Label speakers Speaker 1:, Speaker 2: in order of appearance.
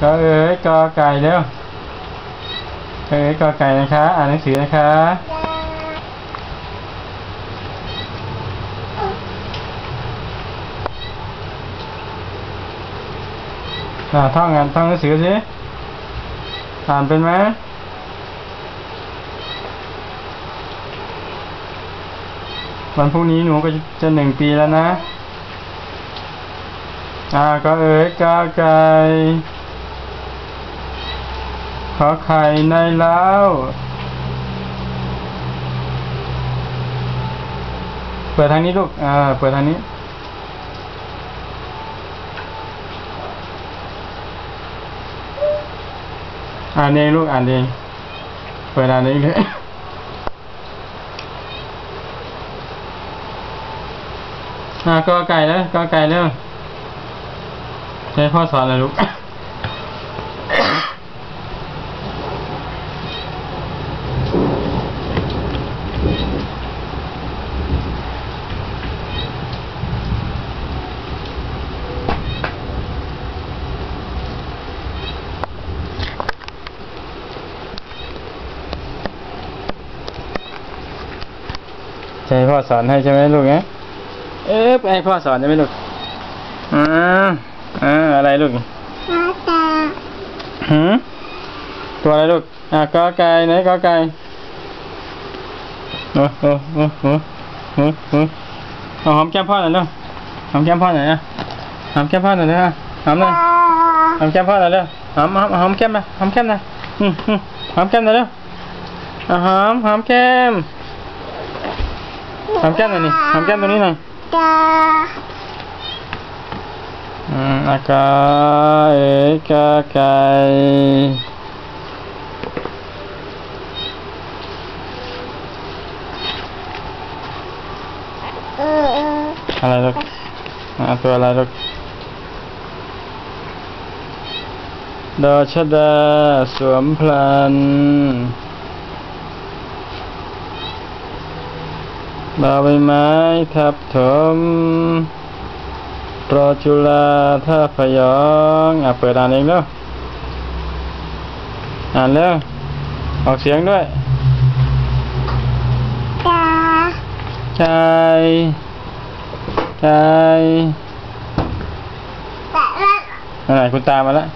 Speaker 1: ก็เอ๋ยกอไก่เร็วก็เอ๋ยกอไก่นะคะ อ่านหนังสือนะคะอ่าท่องงานท่องหนังสือสิอ่านเป็นไหมวันพรุ่งนี้หนูก็จะหนึ่งปีแล้วนะ อ่าก็เอ๋ยกาไก่ ขอไข่ในเล้าเปิดทางนี้ลูก อ่า เปิดทางนี้ อ่านเองลูก อ่านเอง เปิดอ่านเองเลยอ่าก็ไก่แล้วก็ไก่แล้วใช้พ่อสอนเลยลูก ใช่พ่อสอนให้ใช่ไหมลูกเนี่ยเอ๊ะให้พ่อสอนใช่ไหมลูกอ่าอ่าอะไรลูก
Speaker 2: มาตา
Speaker 1: หืมตัวอะไรลูกอะกอไก่ไหนกอไก่โอ้โอ้โอ้โอ้โอ้โอ้เอาหอมแก้มพ่อหน่อยเร็วหอมแก้มพ่อหน่อยนะหอมแก้มพ่อหน่อยนะหอมหน่อยหอมแก้มพ่อหน่อยเร็วหอมหอมหอมแก้มนะหอมแก้มนะอืมอืมหอมแก้มหน่อยเร็วอะหอมหอมแก้ม หอมแก้มหน่อยนี่หอมแก้มตรงนี้หน่อย
Speaker 2: ตา
Speaker 1: อืมอากาเอกาไก่
Speaker 2: เอะ
Speaker 1: ไรลูกตัวอะไรลูกดอชดาสวมพลัน ดาวใบไม้ทับถมรอจุฬาท่าพยองอะเปิดอ่านเองเร็วอ่านเร็วออกเสียงด้วย
Speaker 2: ตา
Speaker 1: ใจใจ
Speaker 2: แต่ละ
Speaker 1: นั่นไหนคุณตามมาแล้ว